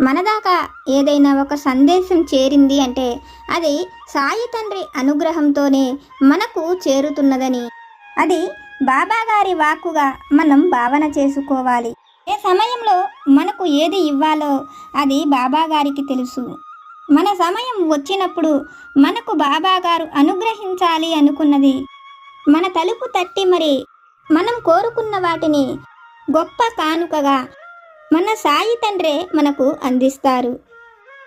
మనదాకా ఏదైనా ఒక సందేశం చేరింది అంటే అది సాయి తండ్రి అనుగ్రహంతోనే మనకు చేరుతున్నదని. అది బాబాగారి వాక్కుగా మనం భావన చేసుకోవాలి. ఏ సమయంలో మనకు ఏది ఇవ్వాలో అది బాబాగారికి తెలుసు. మన సమయం వచ్చినప్పుడు మనకు బాబాగారు అనుగ్రహించాలి అనుకున్నది మన తలుపు తట్టి మరి మనం కోరుకున్న వాటిని గొప్ప కానుకగా మన సాయి తండ్రే మనకు అందిస్తారు.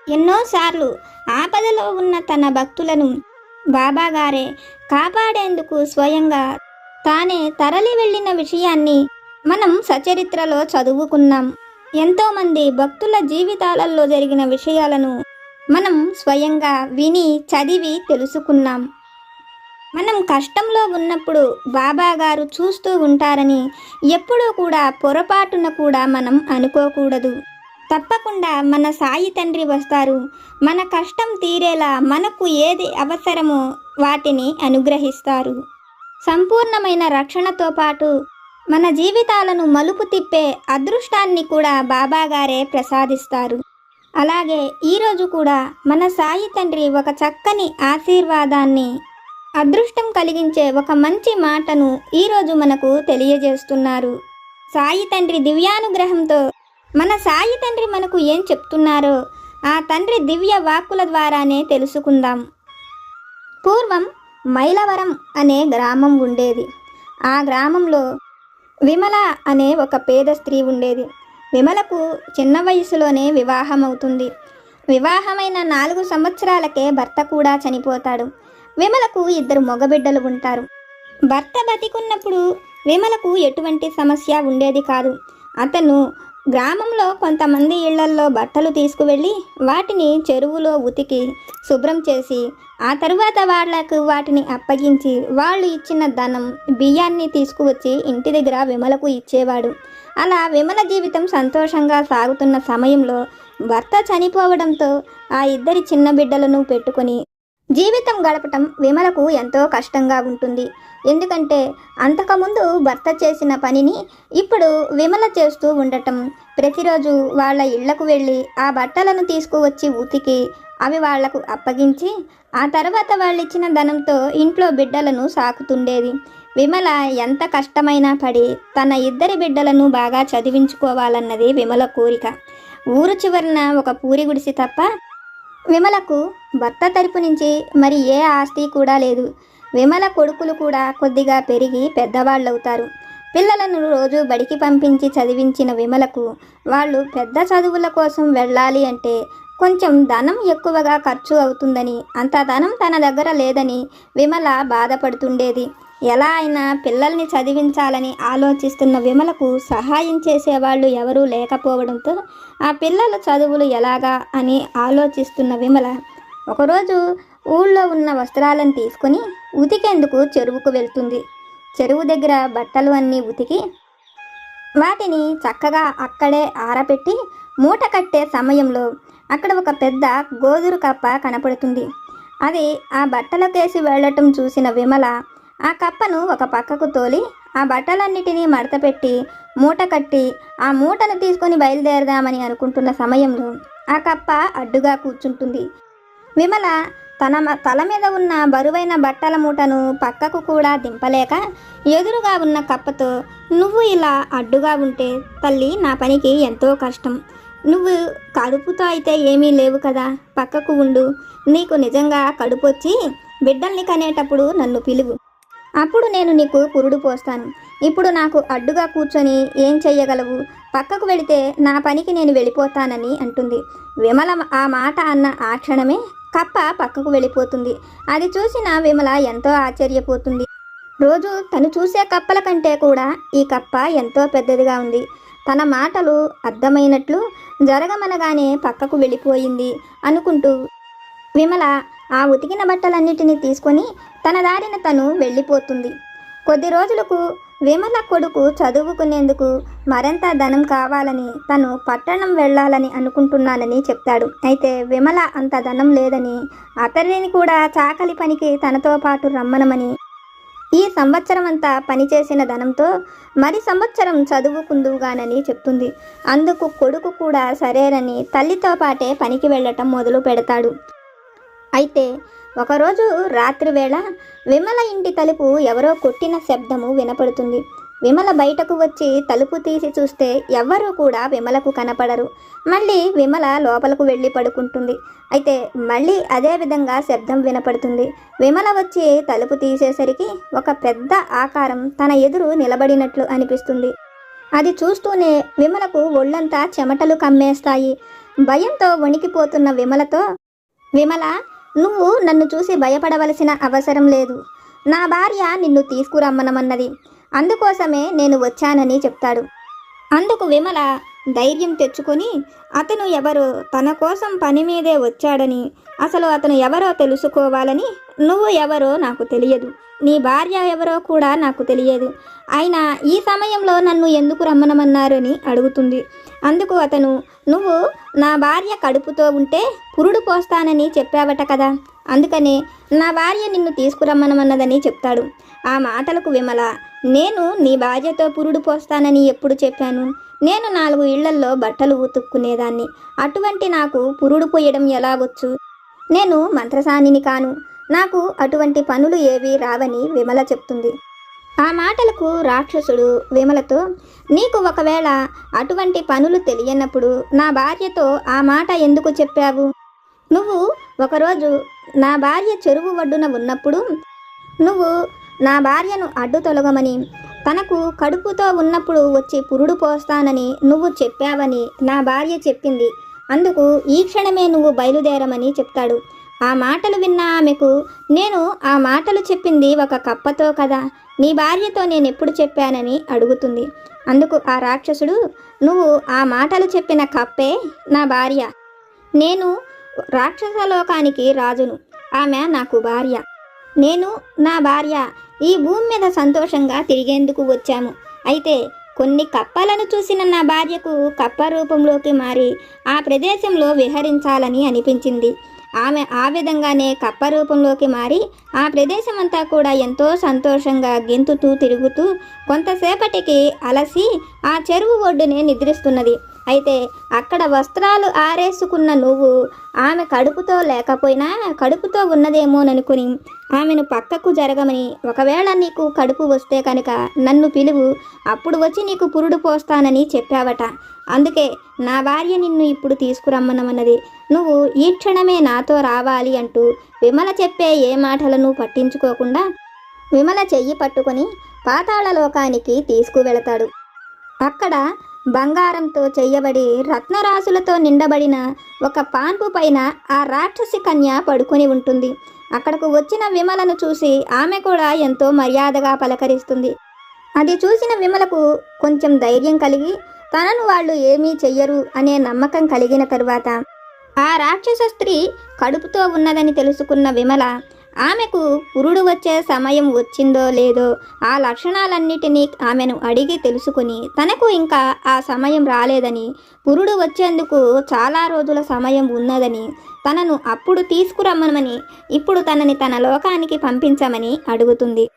ఎన్నోసార్లు ఆపదలో ఉన్న తన భక్తులను బాబాగారే కాపాడేందుకు స్వయంగా తానే తరలి వెళ్ళిన విషయాన్ని మనం సచరిత్రలో చదువుకున్నాం. ఎంతోమంది భక్తుల జీవితాలలో జరిగిన విషయాలను మనం స్వయంగా విని చదివి తెలుసుకున్నాం. మనం కష్టంలో ఉన్నప్పుడు బాబా గారు చూస్తూ ఉంటారని ఎప్పుడూ కూడా పొరపాటున కూడా మనం అనుకోకూడదు. తప్పకుండా మన సాయి తండ్రి వస్తారు. మన కష్టం తీరేలా మనకు ఏది అవసరమో వాటిని అనుగ్రహిస్తారు. సంపూర్ణమైన రక్షణతో పాటు మన జీవితాలను మలుపు తిప్పే అదృష్టాన్ని కూడా బాబాగారే ప్రసాదిస్తారు. అలాగే ఈరోజు కూడా మన సాయి తండ్రి ఒక చక్కని ఆశీర్వాదాన్ని అదృష్టం కలిగించే ఒక మంచి మాటను ఈరోజు మనకు తెలియజేస్తున్నారు. సాయి తండ్రి దివ్యానుగ్రహంతో మన సాయి తండ్రి మనకు ఏం చెప్తున్నారో ఆ తండ్రి దివ్య వాక్కుల ద్వారానే తెలుసుకుందాం. పూర్వం మైలవరం అనే గ్రామం ఉండేది. ఆ గ్రామంలో విమల అనే ఒక పేద స్త్రీ ఉండేది. విమలకు చిన్న వయసులోనే వివాహం అవుతుంది వివాహమైన నాలుగు సంవత్సరాలకే భర్త కూడా చనిపోతాడు. విమలకు ఇద్దరు మగబిడ్డలు ఉంటారు. భర్త బతికున్నప్పుడు విమలకు ఎటువంటి సమస్య ఉండేది కాదు. అతను గ్రామంలో కొంతమంది ఇళ్ళల్లో బట్టలు తీసుకువెళ్ళి వాటిని చెరువులో ఉతికి శుభ్రం చేసి ఆ తరువాత వాళ్ళకు వాటిని అప్పగించి వాళ్ళు ఇచ్చిన ధనం బియ్యాన్ని తీసుకువచ్చి ఇంటి దగ్గర విమలకు ఇచ్చేవాడు. అలా విమల జీవితం సంతోషంగా సాగుతున్న సమయంలో భర్త చనిపోవడంతో ఆ ఇద్దరి చిన్న బిడ్డలను పెట్టుకొని జీవితం గడపటం విమలకు ఎంతో కష్టంగా ఉంటుంది. ఎందుకంటే అంతకుముందు భర్త చేసిన పనిని ఇప్పుడు విమల చేస్తూ ఉండటం. ప్రతిరోజు వాళ్ళ ఇళ్ళకు వెళ్ళి ఆ బట్టలను తీసుకువచ్చి ఉతికి అవి వాళ్ళకు అప్పగించి ఆ తర్వాత వాళ్ళిచ్చిన ధనంతో ఇంట్లో బిడ్డలను సాకుతుండేది. విమల ఎంత కష్టమైనా పడి తన ఇద్దరి బిడ్డలను బాగా చదివించుకోవాలన్నది విమల కోరిక. ఊరు చివరన ఒక పూరి గుడిసి తప్ప విమలకు భర్త తరపు నుంచి మరి ఏ ఆస్తి కూడా లేదు. విమల కొడుకులు కూడా కొద్దిగా పెరిగి పెద్దవాళ్ళవుతారు. పిల్లలను రోజు బడికి పంపించి చదివించిన విమలకు వాళ్ళు పెద్ద చదువుల కోసం వెళ్ళాలి అంటే కొంచెం ధనం ఎక్కువగా ఖర్చు అవుతుందని అంత ధనం తన దగ్గర లేదని విమల బాధపడుతుండేది. ఎలా అయినా పిల్లల్ని చదివించాలని ఆలోచిస్తున్న విమలకు సహాయం చేసేవాళ్ళు ఎవరూ లేకపోవడంతో ఆ పిల్లల చదువులు ఎలాగా అని ఆలోచిస్తున్న విమల ఒకరోజు ఊళ్ళో ఉన్న వస్త్రాలను తీసుకుని ఉతికేందుకు చెరువుకు వెళ్తుంది. చెరువు దగ్గర బట్టలు అన్నీ ఉతికి వాటిని చక్కగా అక్కడే ఆరబెట్టి మూట కట్టే సమయంలో అక్కడ ఒక పెద్ద గోదురు కప్ప కనపడుతుంది. అది ఆ బట్టలకేసి వెళ్ళటం చూసిన విమల ఆ కప్పను ఒక పక్కకు తోలి ఆ బట్టలన్నిటినీ మడతపెట్టి మూట కట్టి ఆ మూటను తీసుకొని బయలుదేరదామని అనుకుంటున్న సమయంలో ఆ కప్ప అడ్డుగా కూర్చుంటుంది. విమల తన మ- తల మీద ఉన్న బరువైన బట్టల మూటను పక్కకు కూడా దింపలేక ఎదురుగా ఉన్న కప్పతో నువ్వు ఇలా అడ్డుగా ఉంటే తల్లి నా పనికి ఎంతో కష్టం. నువ్వు కడుపుతో అయితే ఏమీ లేవు కదా పక్కకు ఉండు. నీకు నిజంగా కడుపు వచ్చి బిడ్డల్ని కనేటప్పుడు నన్ను పిలువు. అప్పుడు నేను నీకు పురుడు పోస్తాను. ఇప్పుడు నాకు అడ్డుగా కూర్చొని ఏం చెయ్యగలవు? పక్కకు వెళితే నా పనికి నేను వెళ్ళిపోతానని అంటుంది. విమల ఆ మాట అన్న ఆ క్షణమే కప్ప పక్కకు వెళ్ళిపోతుంది. అది చూసిన విమల ఎంతో ఆశ్చర్యపోతుంది. రోజు తను చూసే కప్పల కంటే కూడా ఈ కప్ప ఎంతో పెద్దదిగా ఉంది. తన మాటలు అర్థమైనట్లు జరగమనగానే పక్కకు వెళ్ళిపోయింది అనుకుంటూ విమల ఆ ఉతికిన బట్టలన్నిటినీ తీసుకొని తన దారిన తను వెళ్ళిపోతుంది. కొద్ది రోజులకు విమల కొడుకు చదువుకునేందుకు మరింత ధనం కావాలని తను పట్టణం వెళ్ళాలని అనుకుంటున్నానని చెప్తాడు. అయితే విమల అంత ధనం లేదని అతడిని కూడా చాకలి పనికి తనతో పాటు రమ్మనమని ఈ సంవత్సరం అంతా పనిచేసిన ధనంతో మరి సంవత్సరం చదువుకుందువుగానని చెప్తుంది. అందుకు కొడుకు కూడా సరేనని తల్లితో పాటే పనికి వెళ్ళటం మొదలు పెడతాడు అయితే ఒకరోజు రాత్రి వేళ విమల ఇంటి తలుపు ఎవరో కొట్టిన శబ్దము వినపడుతుంది. విమల బయటకు వచ్చి తలుపు తీసి చూస్తే ఎవ్వరూ కూడా విమలకు కనపడరు. మళ్ళీ విమల లోపలకు వెళ్ళి పడుకుంటుంది. అయితే మళ్ళీ అదే విధంగా శబ్దం వినపడుతుంది. విమల వచ్చి తలుపు తీసేసరికి ఒక పెద్ద ఆకారం తన ఎదురు నిలబడినట్లు అనిపిస్తుంది. అది చూస్తూనే విమలకు ఒళ్ళంతా చెమటలు కమ్మేస్తాయి. భయంతో వణికిపోతున్న విమలతో విమల నువ్వు నన్ను చూసి భయపడవలసిన అవసరం లేదు. నా భార్య నిన్ను తీసుకురమ్మనమన్నది. అందుకోసమే నేను వచ్చానని చెప్తాడు. అందుకు విమల ధైర్యం తెచ్చుకొని అతను ఎవరో తన కోసం పని మీదే వచ్చాడని అసలు అతను ఎవరో తెలుసుకోవాలని నువ్వు ఎవరో నాకు తెలియదు. నీ భార్య ఎవరో కూడా నాకు తెలియదు. అయినా ఈ సమయంలో నన్ను ఎందుకు రమ్మనమన్నారని అడుగుతుంది. అందుకు అతను నువ్వు నా భార్య కడుపుతో ఉంటే పురుడు పోస్తానని చెప్పావట కదా. అందుకనే నా భార్య నిన్ను తీసుకురమ్మనమన్నదని చెప్తాడు. ఆ మాటలకు విమల నేను నీ భార్యతో పురుడు పోస్తానని ఎప్పుడు చెప్పాను? నేను నాలుగు ఇళ్ళల్లో బట్టలు ఉతుక్కునేదాన్ని. అటువంటి నాకు పురుడు పోయడం ఎలా వచ్చు నేను మంత్రసానిని కాను. నాకు అటువంటి పనులు ఏవీ రావని విమల చెప్తుంది. ఆ మాటలకు రాక్షసుడు విమలతో నీకు ఒకవేళ అటువంటి పనులు తెలియనప్పుడు నా భార్యతో ఆ మాట ఎందుకు చెప్పావు? నువ్వు ఒకరోజు నా భార్య చెరువు ఒడ్డున ఉన్నప్పుడు నువ్వు నా భార్యను అడ్డు తొలగమని తనకు కడుపుతో ఉన్నప్పుడు వచ్చి పురుడు పోస్తానని నువ్వు చెప్పావని నా భార్య చెప్పింది. అందుకు ఈ క్షణమే నువ్వు బయలుదేరమని చెప్తాడు. ఆ మాటలు విన్న ఆమెకు నేను ఆ మాటలు చెప్పింది ఒక కప్పతో కదా నీ భార్యతో నేను ఎప్పుడు చెప్పానని అడుగుతుంది. అందుకు ఆ రాక్షసుడు నువ్వు ఆ మాటలు చెప్పిన కప్పే నా భార్య. నేను రాక్షస లోకానికి రాజును. ఆమె నాకు భార్య. నేను నా భార్య ఈ భూమి మీద సంతోషంగా తిరిగేందుకు వచ్చాము. అయితే కొన్ని కప్పలను చూసిన నా భార్యకు కప్ప రూపంలోకి మారి ఆ ప్రదేశంలో విహరించాలని అనిపించింది. ఆమె ఆ విధంగానే కప్ప రూపంలోకి మారి ఆ ప్రదేశమంతా కూడా ఎంతో సంతోషంగా గెంతుతూ తిరుగుతూ కొంతసేపటికి అలసి ఆ చెరువు ఒడ్డునే నిద్రిస్తున్నది. అయితే అక్కడ వస్త్రాలు ఆరేసుకున్న నువ్వు ఆమె కడుపుతో లేకపోయినా కడుపుతో ఉన్నదేమోననుకుని ఆమెను పక్కకు జరగమని ఒకవేళ నీకు కడుపు వస్తే కనుక నన్ను పిలువు అప్పుడు వచ్చి నీకు పురుడు పోస్తానని చెప్పావట. అందుకే నా భార్య నిన్ను ఇప్పుడు తీసుకురమ్మనమన్నది. నువ్వు ఈ క్షణమే నాతో రావాలి అంటూ విమల చెప్పే ఏ మాటలను పట్టించుకోకుండా విమల చెయ్యి పట్టుకొని పాతాళలోకానికి తీసుకువెళతాడు. అక్కడ బంగారంతో చేయబడి రత్నరాశులతో నిండబడిన ఒక పాన్పు పైన ఆ రాక్షసి కన్య పడుకొని ఉంటుంది. అక్కడకు వచ్చిన విమలను చూసి ఆమె కూడా ఎంతో మర్యాదగా పలకరిస్తుంది. అది చూసిన విమలకు కొంచెం ధైర్యం కలిగి తనను వాళ్ళు ఏమీ చెయ్యరు అనే నమ్మకం కలిగిన తరువాత ఆ రాక్షస స్త్రీ కడుపుతో ఉన్నదని తెలుసుకున్న విమల ఆమెకు పురుడు వచ్చే సమయం వచ్చిందో లేదో ఆ లక్షణాలన్నిటినీ ఆమెను అడిగి తెలుసుకుని తనకు ఇంకా ఆ సమయం రాలేదని పురుడు వచ్చేందుకు చాలా రోజుల సమయం ఉన్నదని తనను అప్పుడు తీసుకురమ్మనమని ఇప్పుడు తనని తన లోకానికి పంపించమని అడుగుతుంది.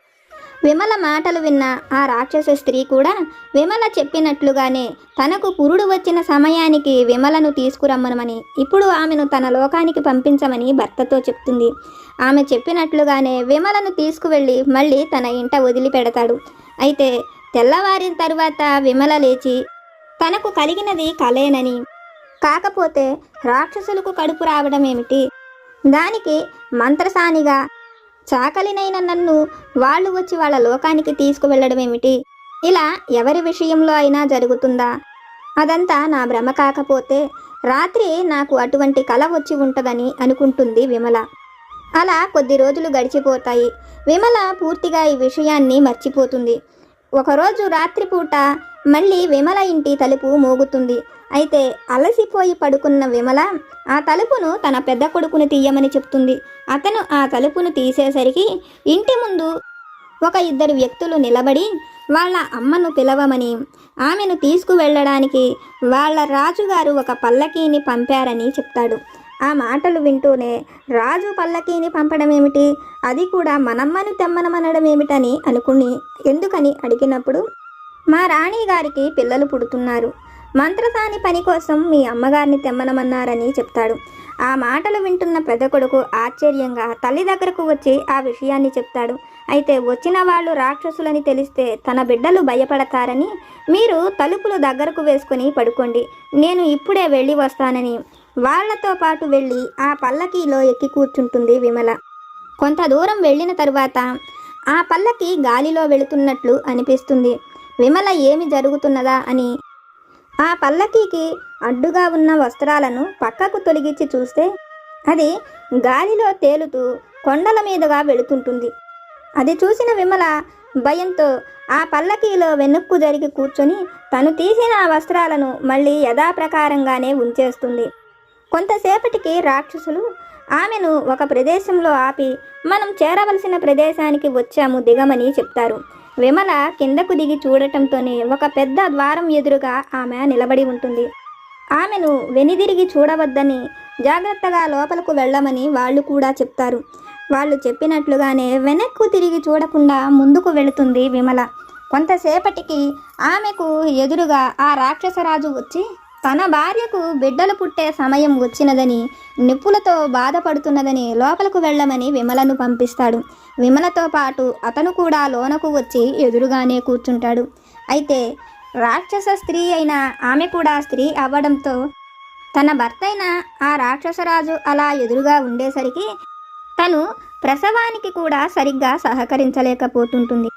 విమల మాటలు విన్న ఆ రాక్షస స్త్రీ కూడా విమల చెప్పినట్లుగానే తనకు పురుడు వచ్చిన సమయానికి విమలను తీసుకురమ్మనమని ఇప్పుడు ఆమెను తన లోకానికి పంపించమని భర్తతో చెప్తుంది. ఆమె చెప్పినట్లుగానే విమలను తీసుకువెళ్ళి మళ్ళీ తన ఇంట వదిలిపెడతాడు. అయితే తెల్లవారిన తరువాత విమల లేచి తనకు కలిగినది కలేనని కాకపోతే రాక్షసులకు కడుపు రావడం ఏమిటి దానికి మంత్రసానిగా చాకలినైన నన్ను వాళ్ళు వచ్చి వాళ్ళ లోకానికి తీసుకువెళ్ళడం ఏమిటి ఇలా ఎవరి విషయంలో అయినా జరుగుతుందా? అదంతా నా భ్రమ కాకపోతే రాత్రి నాకు అటువంటి కల వచ్చి ఉంటుందని అనుకుంటుంది విమల. అలా కొద్ది రోజులు గడిచిపోతాయి. విమల పూర్తిగా ఈ విషయాన్ని మర్చిపోతుంది. ఒకరోజు రాత్రిపూట మళ్ళీ విమల ఇంటి తలుపు మోగుతుంది. అయితే అలసిపోయి పడుకున్న విమల ఆ తలుపును తన పెద్ద కొడుకును తీయమని చెప్తుంది. అతను ఆ తలుపును తీసేసరికి ఇంటి ముందు ఒక ఇద్దరు వ్యక్తులు నిలబడి వాళ్ళ అమ్మను పిలవమని ఆమెను తీసుకువెళ్ళడానికి వాళ్ళ రాజుగారు ఒక పల్లకీని పంపారని చెప్తాడు. ఆ మాటలు వింటూనే రాజు పల్లకీని పంపడం ఏమిటి అది కూడా మనమ్మను తెమ్మనమనడం ఏమిటని అనుకుని ఎందుకని అడిగినప్పుడు మా రాణి గారికి పిల్లలు పుడుతున్నారు. మంత్రసాని పని కోసం మీ అమ్మగారిని తెమ్మనమన్నారని చెప్తాడు. ఆ మాటలు వింటున్న పెద్ద కొడుకు ఆశ్చర్యంగా తల్లి దగ్గరకు వచ్చి ఆ విషయాన్ని చెప్తాడు. అయితే వచ్చిన వాళ్ళు రాక్షసులని తెలిస్తే తన బిడ్డలు భయపడతారని మీరు తలుపులు దగ్గరకు వేసుకుని పడుకోండి. నేను ఇప్పుడే వెళ్ళి వస్తానని వాళ్ళతో పాటు వెళ్ళి ఆ పల్లకీలో ఎక్కి కూర్చుంటుంది విమల. కొంత దూరం వెళ్ళిన తరువాత ఆ పల్లకి గాలిలో వెళుతున్నట్లు అనిపిస్తుంది. విమల ఏమి జరుగుతున్నదా అని. ఆ పల్లకీకి అడ్డుగా ఉన్న వస్త్రాలను పక్కకు తొలగించి చూస్తే అది గాలిలో తేలుతూ కొండల మీదుగా వెళుతుంటుంది. అది చూసిన విమల భయంతో ఆ పల్లకీలో వెనుక్కు జరిగి కూర్చొని తను తీసిన ఆ వస్త్రాలను మళ్ళీ యథాప్రకారంగానే ఉంచేస్తుంది. కొంతసేపటికి రాక్షసులు ఆమెను ఒక ప్రదేశంలో ఆపి మనం చేరవలసిన ప్రదేశానికి వచ్చాము దిగమని చెప్తారు. విమల కిందకు దిగి చూడటంతోనే ఒక పెద్ద ద్వారం ఎదురుగా ఆమె నిలబడి ఉంటుంది. ఆమెను వెనుదిరిగి చూడవద్దని జాగ్రత్తగా లోపలకు వెళ్ళమని వాళ్ళు కూడా చెప్తారు. వాళ్ళు చెప్పినట్లుగానే వెనక్కు తిరిగి చూడకుండా ముందుకు వెళుతుంది విమల. కొంతసేపటికి ఆమెకు ఎదురుగా ఆ రాక్షసరాజు వచ్చి తన భార్యకు బిడ్డలు పుట్టే సమయం వచ్చినదని నిప్పులతో బాధపడుతున్నదని లోపలకు వెళ్ళమని విమలను పంపిస్తాడు. విమలతో పాటు అతను కూడా లోనకు వచ్చి ఎదురుగానే కూర్చుంటాడు. అయితే రాక్షస స్త్రీ అయిన ఆమె కూడా స్త్రీ అవ్వడంతో తన భర్త అయిన ఆ రాక్షసరాజు అలా ఎదురుగా ఉండేసరికి తను ప్రసవానికి కూడా సరిగ్గా సహకరించలేకపోతుంటుంది.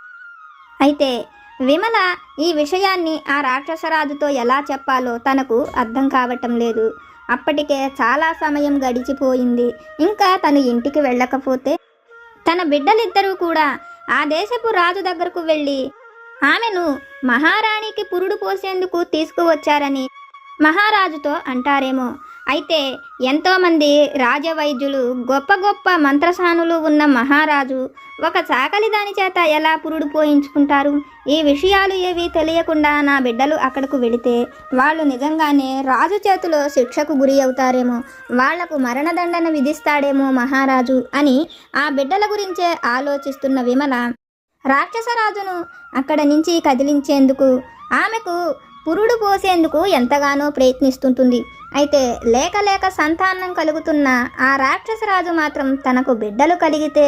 అయితే విమల ఈ విషయాన్ని ఆ రాక్షసరాజుతో ఎలా చెప్పాలో తనకు అర్థం కావటం లేదు. అప్పటికే చాలా సమయం గడిచిపోయింది. ఇంకా తను ఇంటికి వెళ్ళకపోతే తన బిడ్డలిద్దరూ కూడా ఆ దేశపు రాజు దగ్గరకు వెళ్ళి ఆమెను మహారాణికి పురుడు పోసేందుకు తీసుకువచ్చారని మహారాజుతో అంటారేమో. అయితే ఎంతోమంది రాజవైద్యులు గొప్ప గొప్ప మంత్రసానులు ఉన్న మహారాజు ఒక చాకలి దాని చేత ఎలా పురుడు పోయించుకుంటారు? ఈ విషయాలు ఏవి తెలియకుండా నా బిడ్డలు అక్కడకు వెళితే వాళ్ళు నిజంగానే రాజు చేతిలో శిక్షకు గురి అవుతారేమో వాళ్ళకు మరణదండన విధిస్తాడేమో మహారాజు అని ఆ బిడ్డల గురించే ఆలోచిస్తున్న విమల రాక్షసరాజును అక్కడ నుంచి కదిలించేందుకు ఆమెకు పురుడు పోసేందుకు ఎంతగానో ప్రయత్నిస్తుంటుంది. అయితే లేక లేక సంతానం కలుగుతున్న ఆ రాక్షసరాజు మాత్రం తనకు బిడ్డలు కలిగితే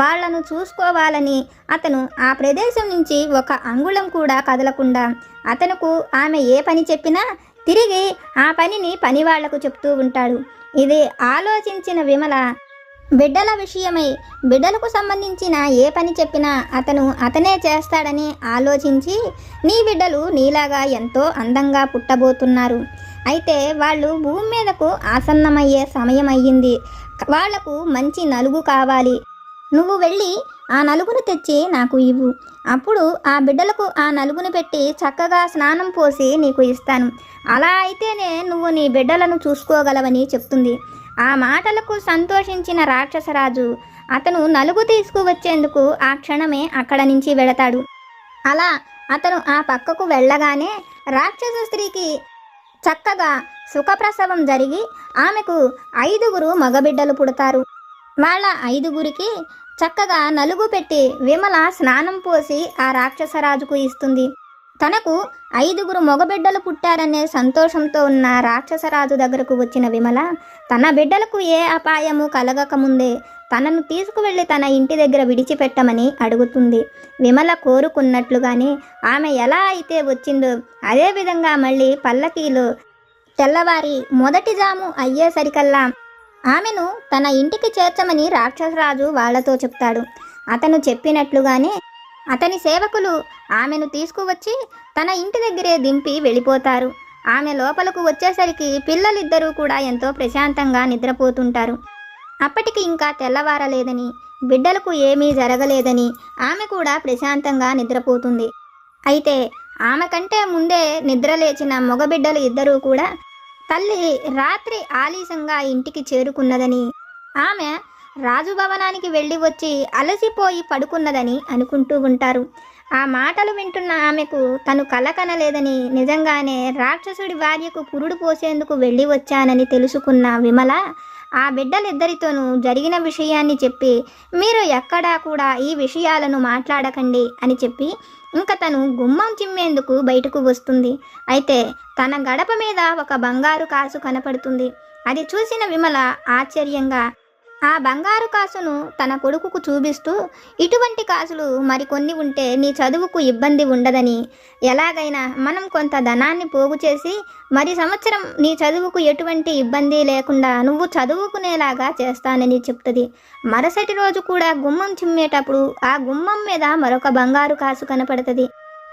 వాళ్ళను చూసుకోవాలని అతను ఆ ప్రదేశం నుంచి ఒక అంగుళం కూడా కదలకుండా అతనుకు ఆమె ఏ పని చెప్పినా తిరిగి ఆ పనిని పనివాళ్ళకు చెప్తూ ఉంటాడు. ఇది ఆలోచించిన విమల బిడ్డల విషయమై బిడ్డలకు సంబంధించిన ఏ పని చెప్పినా అతను అతనే చేస్తాడని ఆలోచించి నీ బిడ్డలు నీలాగా ఎంతో అందంగా పుట్టబోతున్నారు. అయితే వాళ్ళు భూమి మీదకు ఆసన్నమయ్యే సమయం అయ్యింది వాళ్ళకు మంచి నలుగు కావాలి. నువ్వు వెళ్ళి ఆ నలుగును తెచ్చి నాకు ఇవ్వు. అప్పుడు ఆ బిడ్డలకు ఆ నలుగును పెట్టి చక్కగా స్నానం పోసి నీకు ఇస్తాను. అలా అయితేనే నువ్వు నీ బిడ్డలను చూసుకోగలవని చెప్తుంది. ఆ మాటలకు సంతోషించిన రాక్షసరాజు అతను నలుగు తీసుకువచ్చేందుకు ఆ క్షణమే అక్కడ నుంచి వెళతాడు. అలా అతను ఆ పక్కకు వెళ్ళగానే రాక్షస స్త్రీకి చక్కగా సుఖప్రసవం జరిగి ఆమెకు ఐదుగురు మగబిడ్డలు పుడతారు. వాళ్ళ ఐదుగురికి చక్కగా నలుగు పెట్టి విమల స్నానం పోసి ఆ రాక్షసరాజుకు ఇస్తుంది. తనకు ఐదుగురు మగబిడ్డలు పుట్టారనే సంతోషంతో ఉన్న రాక్షసరాజు దగ్గరకు వచ్చిన విమల తన బిడ్డలకు ఏ అపాయము కలగకముందే తనను తీసుకువెళ్ళి తన ఇంటి దగ్గర విడిచిపెట్టమని అడుగుతుంది. విమల కోరుకున్నట్లుగానే ఆమె ఎలా అయితే వచ్చిందో అదేవిధంగా మళ్ళీ పల్లకీలో తెల్లవారి మొదటి జాము అయ్యేసరికల్లా ఆమెను తన ఇంటికి చేర్చమని రాక్షసరాజు వాళ్ళతో చెప్తాడు. అతను చెప్పినట్లుగానే అతని సేవకులు ఆమెను తీసుకువచ్చి తన ఇంటి దగ్గరే దింపి వెళ్ళిపోతారు. ఆమె లోపలకు వచ్చేసరికి పిల్లలిద్దరూ కూడా ఎంతో ప్రశాంతంగా నిద్రపోతుంటారు. అప్పటికి ఇంకా తెల్లవారలేదని బిడ్డలకు ఏమీ జరగలేదని ఆమె కూడా ప్రశాంతంగా నిద్రపోతుంది. అయితే ఆమె కంటే ముందే నిద్రలేచిన మగబిడ్డలు ఇద్దరూ కూడా తల్లి రాత్రి ఆలస్యంగా ఇంటికి చేరుకున్నదని ఆమె రాజుభవనానికి వెళ్ళి వచ్చి అలసిపోయి పడుకున్నదని అనుకుంటూ ఉంటారు. ఆ మాటలు వింటున్న ఆమెకు తను కలకనలేదని నిజంగానే రాక్షసుడి భార్యకు పురుడు పోసేందుకు వెళ్ళి వచ్చానని తెలుసుకున్న విమల ఆ బిడ్డలిద్దరితోనూ జరిగిన విషయాన్ని చెప్పి మీరు ఎక్కడా కూడా ఈ విషయాలను మాట్లాడకండి అని చెప్పి ఇంకా తను గుమ్మం చిమ్మేందుకు బయటకు వస్తుంది. అయితే తన గడప మీద ఒక బంగారు కాసు కనపడుతుంది. అది చూసిన విమల ఆశ్చర్యంగా ఆ బంగారు కాసును తన కొడుకుకు చూపిస్తూ ఇటువంటి కాసులు మరికొన్ని ఉంటే నీ చదువుకు ఇబ్బంది ఉండదని. ఎలాగైనా మనం కొంత ధనాన్ని పోగు చేసి మరి సంవత్సరం నీ చదువుకు ఎటువంటి ఇబ్బంది లేకుండా నువ్వు చదువుకునేలాగా చేస్తానని చెప్తుంది. మరుసటి రోజు కూడా గుమ్మం చిమ్మేటప్పుడు ఆ గుమ్మం మీద మరొక బంగారు కాసు కనపడుతుంది.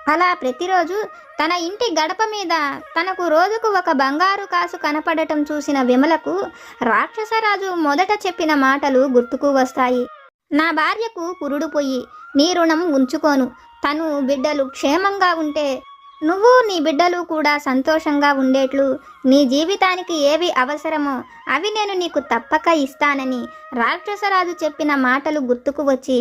అలా ప్రతిరోజు తన ఇంటి గడప మీద తనకు రోజుకు ఒక బంగారు కాసు కనపడటం చూసిన విమలకు రాక్షసరాజు మొదట చెప్పిన మాటలు గుర్తుకు వస్తాయి. నా భార్యకు పురుడు పొయ్యి నీ రుణం ఉంచుకోను. తను బిడ్డలు క్షేమంగా ఉంటే నువ్వు నీ బిడ్డలు కూడా సంతోషంగా ఉండేట్లు. నీ జీవితానికి ఏవి అవసరమో అవి నేను నీకు తప్పక ఇస్తానని రాక్షసరాజు చెప్పిన మాటలు గుర్తుకు వచ్చి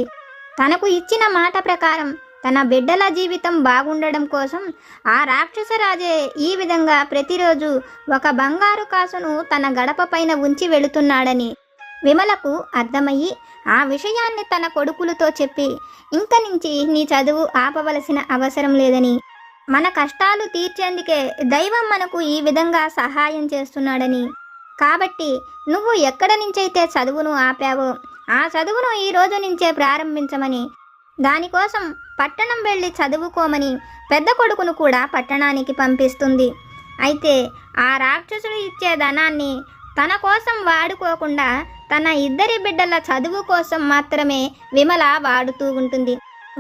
తనకు ఇచ్చిన మాట ప్రకారం తన బిడ్డల జీవితం బాగుండడం కోసం ఆ రాక్షసరాజే ఈ విధంగా ప్రతిరోజు ఒక బంగారు కాసును తన గడప పైన ఉంచి వెళుతున్నాడని విమలకు అర్థమయ్యి ఆ విషయాన్ని తన కొడుకులతో చెప్పి ఇంక నుంచి నీ చదువు ఆపవలసిన అవసరం లేదని. మన కష్టాలు తీర్చేందుకే దైవం మనకు ఈ విధంగా సహాయం చేస్తున్నాడని. కాబట్టి నువ్వు ఎక్కడ నుంచైతే చదువును ఆపావో ఆ చదువును ఈ రోజు నుంచే ప్రారంభించమని. దానికోసం పట్టణం వెళ్ళి చదువుకోమని పెద్ద కొడుకును కూడా పట్టణానికి పంపిస్తుంది. అయితే ఆ రాక్షసుడు ఇచ్చే ధనాన్ని తన కోసం వాడుకోకుండా తన ఇద్దరి బిడ్డల చదువు కోసం మాత్రమే విమల వాడుతూ ఉంటుంది.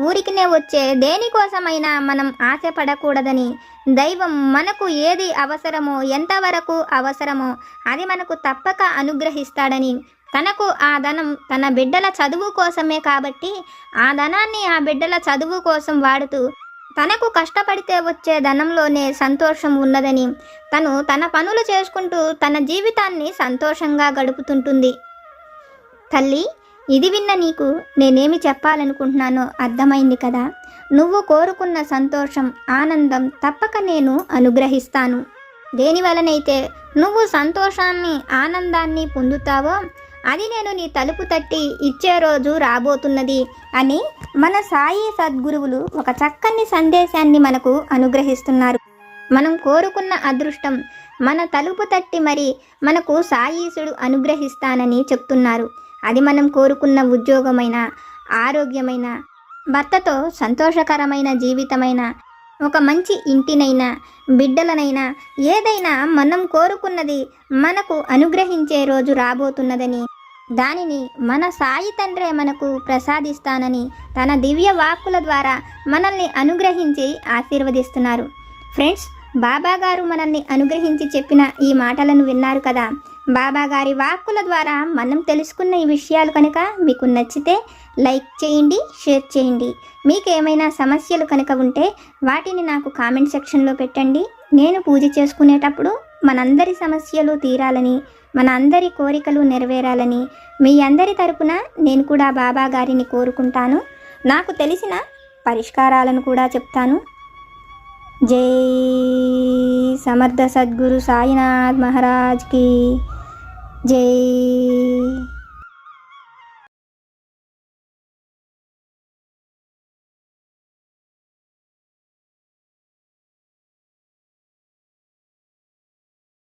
ఊరికినే వచ్చే దేనికోసమైనా మనం ఆశపడకూడదని దైవం మనకు ఏది అవసరమో ఎంతవరకు అవసరమో అది మనకు తప్పక అనుగ్రహిస్తాడని తనకు ఆ ధనం తన బిడ్డల చదువు కోసమే కాబట్టి ఆ ధనాన్ని ఆ బిడ్డల చదువు కోసం వాడుతూ తనకు కష్టపడితే వచ్చే ధనంలోనే సంతోషం ఉన్నదని తను తన పనులు చేసుకుంటూ తన జీవితాన్ని సంతోషంగా గడుపుతుంటుంది. తల్లి ఇది విన్న నీకు నేనేమి చెప్పాలనుకుంటున్నానో అర్థమైంది కదా. నువ్వు కోరుకున్న సంతోషం ఆనందం తప్పక నేను అనుగ్రహిస్తాను. దేనివలనైతే నువ్వు సంతోషాన్ని ఆనందాన్ని పొందుతావో అది నేను నీ తలుపు తట్టి ఇచ్చే రోజు రాబోతున్నది అని మన సాయి సద్గురువులు ఒక చక్కని సందేశాన్ని మనకు అనుగ్రహిస్తున్నారు. మనం కోరుకున్న అదృష్టం మన తలుపు తట్టి మరి మనకు సాయీసుడు అనుగ్రహిస్తానని చెప్తున్నారు. అది మనం కోరుకున్న ఉద్యోగమైన ఆరోగ్యమైన భర్తతో సంతోషకరమైన జీవితమైన ఒక మంచి ఇంటినైనా బిడ్డలనైనా ఏదైనా మనం కోరుకున్నది మనకు అనుగ్రహించే రోజు రాబోతున్నదని దానిని మన సాయి తండ్రే మనకు ప్రసాదిస్తానని తన దివ్య వాక్కుల ద్వారా మనల్ని అనుగ్రహించి ఆశీర్వదిస్తున్నారు. ఫ్రెండ్స్ బాబా గారు మనల్ని అనుగ్రహించి చెప్పిన ఈ మాటలను విన్నారు కదా. బాబా గారి వాక్కుల ద్వారా మనం తెలుసుకున్న ఈ విషయాలు కనుక మీకు నచ్చితే లైక్ చేయండి షేర్ చేయండి. మీకు ఏమైనా సమస్యలు కనుక ఉంటే వాటిని నాకు కామెంట్ సెక్షన్లో పెట్టండి. నేను పూజ చేసుకునేటప్పుడు మనందరి సమస్యలు తీరాలని మన అందరి కోరికలు నెరవేరాలని మీ అందరి తరపున నేను కూడా బాబా గారిని కోరుకుంటాను. నాకు తెలిసిన పరిష్కారాలను కూడా చెప్తాను. జై సమర్థ సద్గురు సాయినాథ్ మహారాజ్కి జై